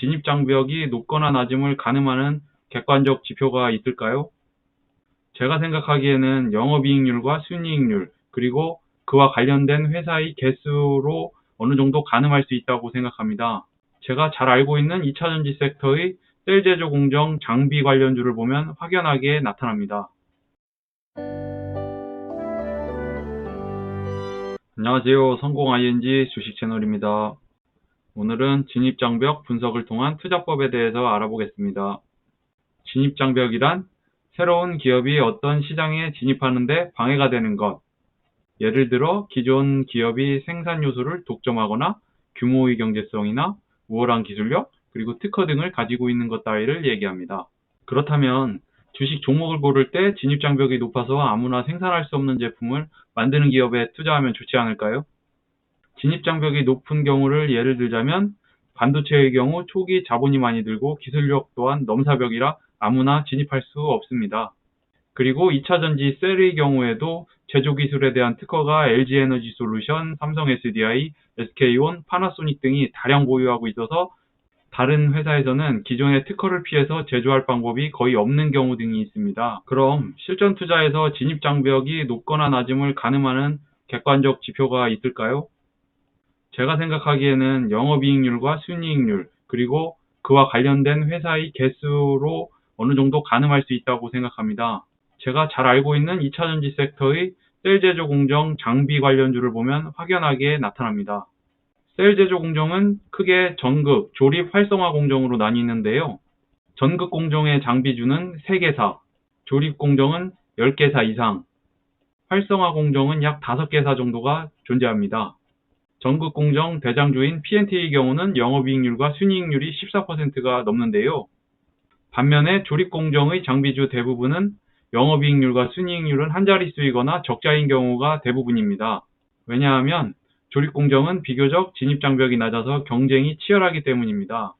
진입 장벽이 높거나 낮음을 가늠하는 객관적 지표가 있을까요? 제가 생각하기에는 영업이익률과 순이익률, 그리고 그와 관련된 회사의 개수로 어느 정도 가늠할 수 있다고 생각합니다. 제가 잘 알고 있는 2차전지 섹터의 셀 제조 공정 장비 관련주를 보면 확연하게 나타납니다. 안녕하세요. 성공 ING 주식 채널입니다. 오늘은 진입장벽 분석을 통한 투자법에 대해서 알아보겠습니다. 진입장벽이란 새로운 기업이 어떤 시장에 진입하는데 방해가 되는 것. 예를 들어 기존 기업이 생산 요소를 독점하거나 규모의 경제성이나 우월한 기술력, 그리고 특허 등을 가지고 있는 것 따위를 얘기합니다. 그렇다면 주식 종목을 고를 때 진입장벽이 높아서 아무나 생산할 수 없는 제품을 만드는 기업에 투자하면 좋지 않을까요? 진입장벽이 높은 경우를 예를 들자면 반도체의 경우 초기 자본이 많이 들고 기술력 또한 넘사벽이라 아무나 진입할 수 없습니다. 그리고 2차 전지 셀의 경우에도 제조 기술에 대한 특허가 LG에너지 솔루션, 삼성 SDI, SK온, 파나소닉 등이 다량 보유하고 있어서 다른 회사에서는 기존의 특허를 피해서 제조할 방법이 거의 없는 경우 등이 있습니다. 그럼 실전 투자에서 진입 장벽이 높거나 낮음을 가늠하는 객관적 지표가 있을까요? 제가 생각하기에는 영업이익률과 순이익률, 그리고 그와 관련된 회사의 개수로 어느 정도 가늠할 수 있다고 생각합니다. 제가 잘 알고 있는 2차전지 섹터의 셀 제조 공정 장비 관련주를 보면 확연하게 나타납니다. 셀 제조 공정은 크게 전극, 조립 활성화 공정으로 나뉘는데요. 전극 공정의 장비주는 3개사, 조립 공정은 10개사 이상, 활성화 공정은 약 5개사 정도가 존재합니다. 전극 공정 대장주인 PNT의 경우는 영업이익률과 순이익률이 14%가 넘는데요. 반면에 조립 공정의 장비주 대부분은 영업이익률과 순이익률은 한 자릿수이거나 적자인 경우가 대부분입니다. 왜냐하면 조립공정은 비교적 진입장벽이 낮아서 경쟁이 치열하기 때문입니다.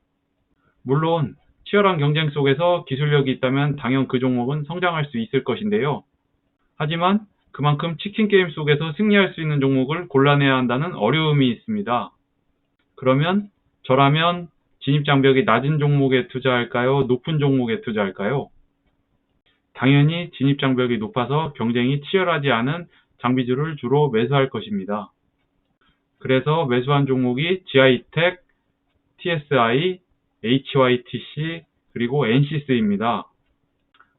물론 치열한 경쟁 속에서 기술력이 있다면 당연 그 종목은 성장할 수 있을 것인데요. 하지만 그만큼 치킨 게임 속에서 승리할 수 있는 종목을 골라내야 한다는 어려움이 있습니다. 그러면 저라면 진입 장벽이 낮은 종목에 투자할까요? 높은 종목에 투자할까요? 당연히 진입 장벽이 높아서 경쟁이 치열하지 않은 장비주를 주로 매수할 것입니다. 그래서 매수한 종목이 GI텍, TSI, HYTC, 그리고 NCS입니다.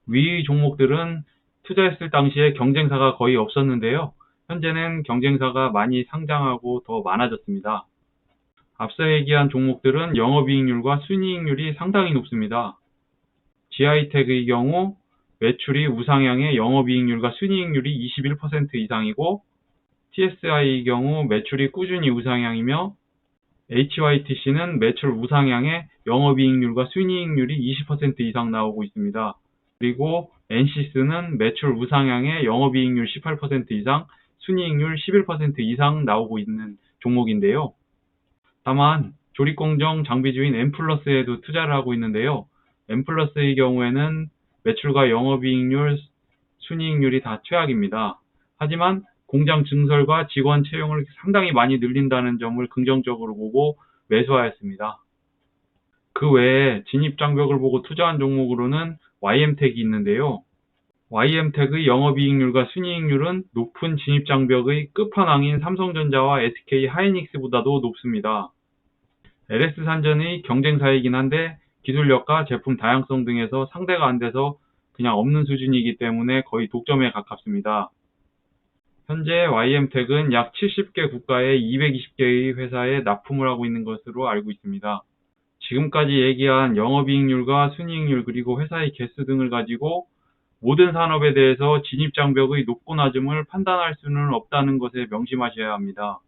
위 종목들은 투자했을 당시에 경쟁사가 거의 없었는데요. 현재는 경쟁사가 많이 상장하고 더 많아졌습니다. 앞서 얘기한 종목들은 영업이익률과 순이익률이 상당히 높습니다. GI텍의 경우 매출이 우상향의 영업이익률과 순이익률이 21% 이상이고 TSI의 경우 매출이 꾸준히 우상향이며 HYTC는 매출 우상향에 영업이익률과 순이익률이 20% 이상 나오고 있습니다. 그리고 NCS는 매출 우상향에 영업이익률 18% 이상, 순이익률 11% 이상 나오고 있는 종목인데요. 다만 조립공정 장비주인 엠플러스에도 투자를 하고 있는데요. 엠플러스의 경우에는 매출과 영업이익률, 순이익률이 다 최악입니다. 하지만 공장 증설과 직원 채용을 상당히 많이 늘린다는 점을 긍정적으로 보고 매수하였습니다. 그 외에 진입 장벽을 보고 투자한 종목으로는 YM텍이 있는데요. YM텍의 영업이익률과 순이익률은 높은 진입장벽의 끝판왕인 삼성전자와 SK 하이닉스보다도 높습니다. LS산전의 경쟁사이긴 한데 기술력과 제품 다양성 등에서 상대가 안 돼서 그냥 없는 수준이기 때문에 거의 독점에 가깝습니다. 현재 YM텍은 약 70개 국가의 220개의 회사에 납품을 하고 있는 것으로 알고 있습니다. 지금까지 얘기한 영업이익률과 순이익률 그리고 회사의 개수 등을 가지고 모든 산업에 대해서 진입장벽의 높고 낮음을 판단할 수는 없다는 것에 명심하셔야 합니다.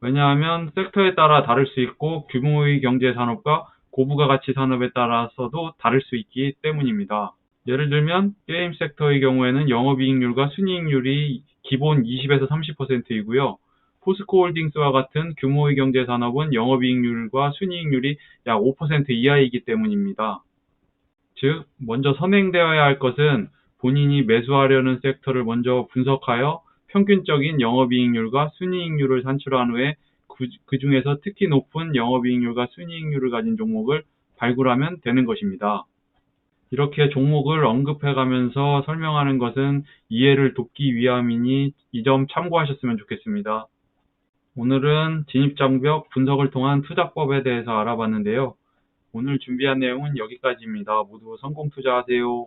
왜냐하면 섹터에 따라 다를 수 있고 규모의 경제 산업과 고부가 가치 산업에 따라서도 다를 수 있기 때문입니다. 예를 들면 게임 섹터의 경우에는 영업이익률과 순이익률이 기본 20에서 30%이고요. 포스코홀딩스와 같은 규모의 경제 산업은 영업이익률과 순이익률이 약 5% 이하이기 때문입니다. 즉, 먼저 선행되어야 할 것은 본인이 매수하려는 섹터를 먼저 분석하여 평균적인 영업이익률과 순이익률을 산출한 후에 그, 그 중에서 특히 높은 영업이익률과 순이익률을 가진 종목을 발굴하면 되는 것입니다. 이렇게 종목을 언급해 가면서 설명하는 것은 이해를 돕기 위함이니 이 점 참고하셨으면 좋겠습니다. 오늘은 진입장벽 분석을 통한 투자법에 대해서 알아봤는데요. 오늘 준비한 내용은 여기까지입니다. 모두 성공 투자하세요.